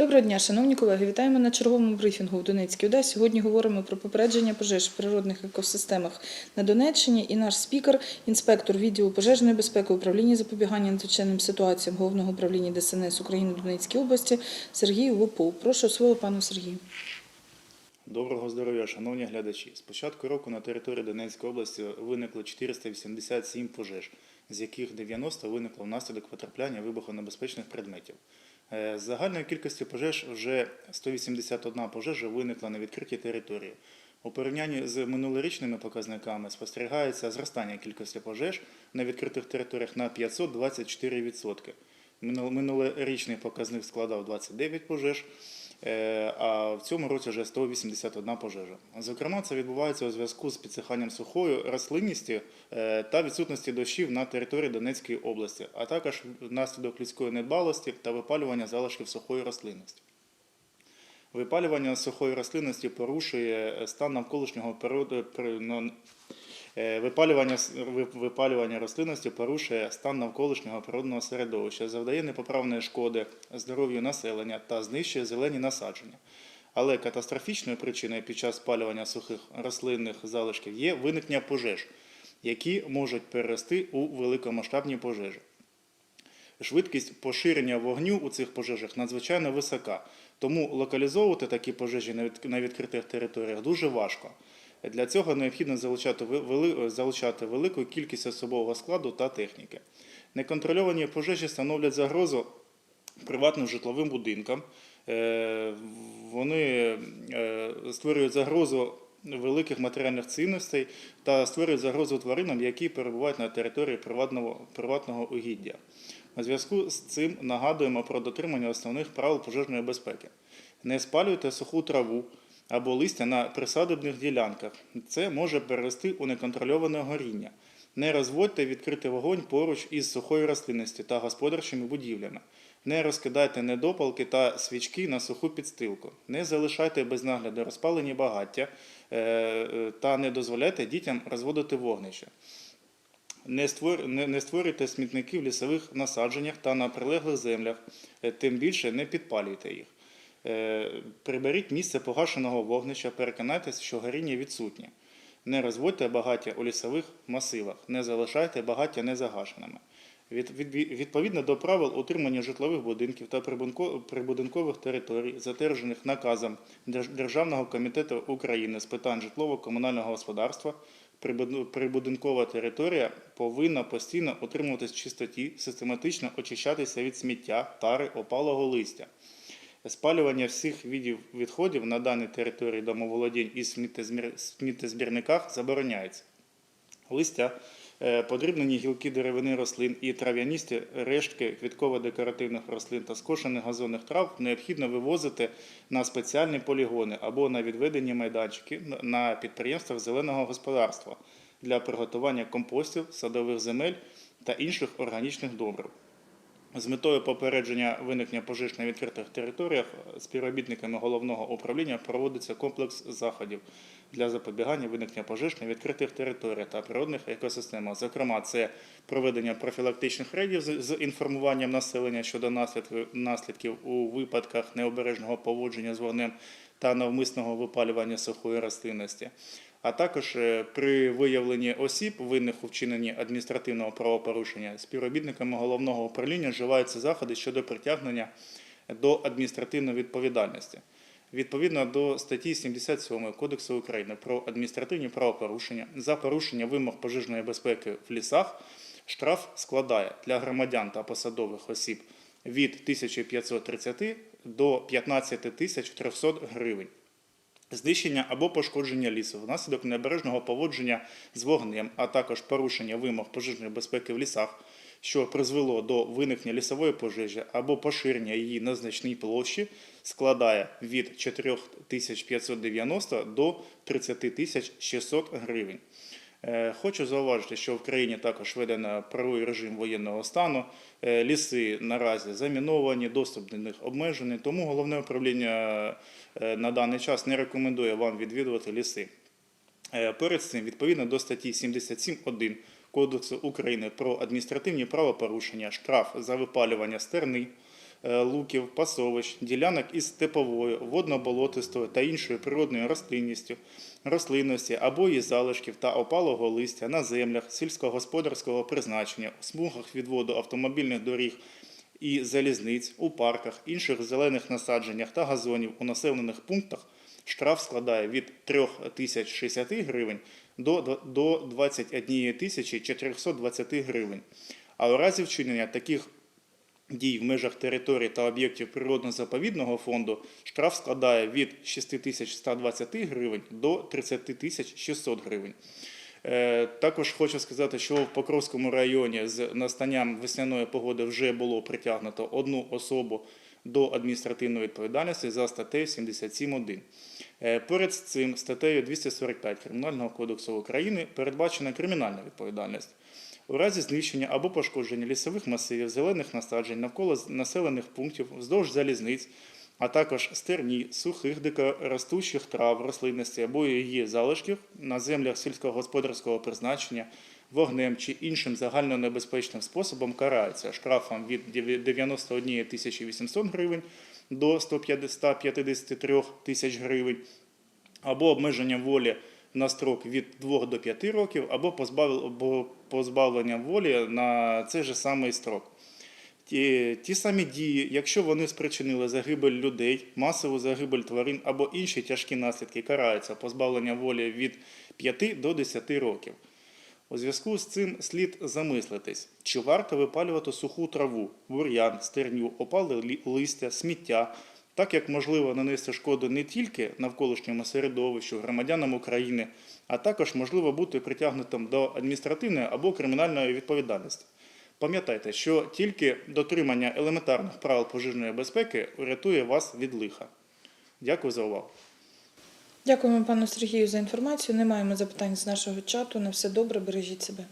Доброго дня, шановні колеги. Вітаємо на черговому брифінгу в Донецькій ОДА. Сьогодні говоримо про попередження пожеж в природних екосистемах на Донеччині. І наш спікер, інспектор відділу пожежної безпеки управління запобігання надзвичайним ситуаціям головного управління ДСНС України в Донецькій області Сергій Лупов. Прошу слово пану Сергію. Доброго здоров'я, шановні глядачі. З початку року на території Донецької області виникло 487 пожеж, з яких 90 виникло внаслідок потрапляння вибухонебезпечних предметів. Е, З загальної кількості пожеж вже 181 пожежа виникла на відкритій території. У порівнянні з минулорічними показниками спостерігається зростання кількості пожеж на відкритих територіях на 524%. Минулорічний показник складав 29 пожеж, а в цьому році вже 181 пожежа. Зокрема, це відбувається у зв'язку з підсиханням сухої рослинності е, та відсутності дощів на території Донецької області, а також внаслідок людської недбалості та випалювання залишків сухої рослинності. Випалювання сухої рослинності порушує стан навколишнього природи. Е, Випалювання, випалювання рослинності порушує стан навколишнього природного середовища, завдає непоправної шкоди здоров'ю населення та знищує зелені насадження. Але катастрофічною причиною під час спалювання сухих рослинних залишків є виникнення пожеж, які можуть перерости у великомасштабні пожежі. Швидкість поширення вогню у цих пожежах надзвичайно висока, тому локалізовувати такі пожежі на відкритих територіях дуже важко. Для цього необхідно залучати, вели- залучати велику кількість особового складу та техніки. Неконтрольовані пожежі становлять загрозу приватним житловим будинкам. Е, Вони е, створюють загрозу великих матеріальних цінностей та створюють загрозу тваринам, які перебувають на території приватного, приватного угіддя. У зв'язку з цим нагадуємо про дотримання основних правил пожежної безпеки. Не спалюйте суху траву або листя на присадибних ділянках. Це може перерости у неконтрольоване горіння. Не розводьте відкритий вогонь поруч із сухою рослинністю та господарчими будівлями. Не розкидайте недопалки та свічки на суху підстилку. Не залишайте без нагляду розпалені багаття е, е, та не дозволяйте дітям розводити вогнище. Не створюйте смітники в лісових насадженнях та на прилеглих землях, е, тим більше не підпалюйте їх. Е, Приберіть місце погашеного вогнища, переконайтеся, що горіння відсутнє. Не розводьте багаття у лісових масивах, не залишайте багаття незагашеними. Від, від, відповідно до правил утримання житлових будинків та прибудинкових територій, затверджених наказом Державного комітету України з питань житлово-комунального господарства, прибудинкова територія повинна постійно утримуватись чистоті, систематично очищатися від сміття, тари, опалого листя. Спалювання всіх видів відходів на даній території домоволодінь і сміттєзбірниках забороняється. Листя, е, подрібнені гілки деревини рослин і трав'яністі рештки квітково-декоративних рослин та скошених газонних трав необхідно вивозити на спеціальні полігони або на відведені майданчики на підприємствах зеленого господарства для приготування компостів, садових земель та інших органічних добрив. З метою попередження виникнення пожеж на відкритих територіях співробітниками головного управління проводиться комплекс заходів для запобігання виникнення пожеж на відкритих територіях та природних екосистемах. Зокрема, це проведення профілактичних рейдів з інформуванням населення щодо наслідків у випадках необережного поводження з вогнем та навмисного випалювання сухої рослинності. А також е, при виявленні осіб, винних у вчиненні адміністративного правопорушення, співробітниками головного управління вживаються заходи щодо притягнення до адміністративної відповідальності. Відповідно до статті 77 Кодексу України про адміністративні правопорушення за порушення вимог пожежної безпеки в лісах штраф складає для громадян та посадових осіб від 1530 до 15 300 гривень. Знищення або пошкодження лісу внаслідок необережного поводження з вогнем, а також порушення вимог пожежної безпеки в лісах, що призвело до виникнення лісової пожежі або поширення її на значній площі, складає від 4590 до 30 600 гривень. Е, Хочу зауважити, що в країні також введено правовий режим воєнного стану. Е, Ліси наразі заміновані, доступ до них обмежений. Тому головне управління е, на даний час не рекомендує вам відвідувати ліси. Перед цим, відповідно до статті 77.1 Кодексу України про адміністративні правопорушення, штраф за випалювання стерни луків, пасовищ, ділянок із степовою, водно-болотистою та іншою природною рослинністю, рослинності або її залишків та опалого листя на землях сільськогосподарського призначення, у смугах відводу автомобільних доріг і залізниць, у парках, інших зелених насадженнях та газонів у населених пунктах штраф складає від 3 тисяч 60 гривень до, до 21 тисячі 420 гривень. А у разі вчинення таких дій в межах територій та об'єктів природно-заповідного фонду штраф складає від 6120 гривень до 30 600 гривень. Е, Також хочу сказати, що в Покровському районі з настанням весняної погоди вже було притягнуто одну особу до адміністративної відповідальності за статтею 77.1. Е, Поряд з цим статтею 245 Кримінального кодексу України передбачена кримінальна відповідальність. У разі знищення або пошкодження лісових масивів, зелених насаджень навколо населених пунктів вздовж залізниць, а також стерні, сухих дикоростучих трав, рослинності або її залишків на землях сільськогосподарського призначення, вогнем чи іншим загальнонебезпечним способом карається штрафом від 91 800 гривень до 153 тисяч гривень або обмеження волі на строк від 2 до 5 років, або позбавлення волі на цей же самий строк. Ті, ті самі дії, якщо вони спричинили загибель людей, масову загибель тварин або інші тяжкі наслідки, караються позбавлення волі від 5 до 10 років. У зв'язку з цим слід замислитись, чи варто випалювати суху траву, бур'ян, стерню, опале листя, сміття, так як можливо нанести шкоду не тільки навколишньому середовищу, громадянам України, а також можливо бути притягнутим до адміністративної або кримінальної відповідальності. Пам'ятайте, що тільки дотримання елементарних правил пожежної безпеки урятує вас від лиха. Дякую за увагу. Дякуємо пану Сергію за інформацію. Не маємо запитань з нашого чату. На все добре, бережіть себе.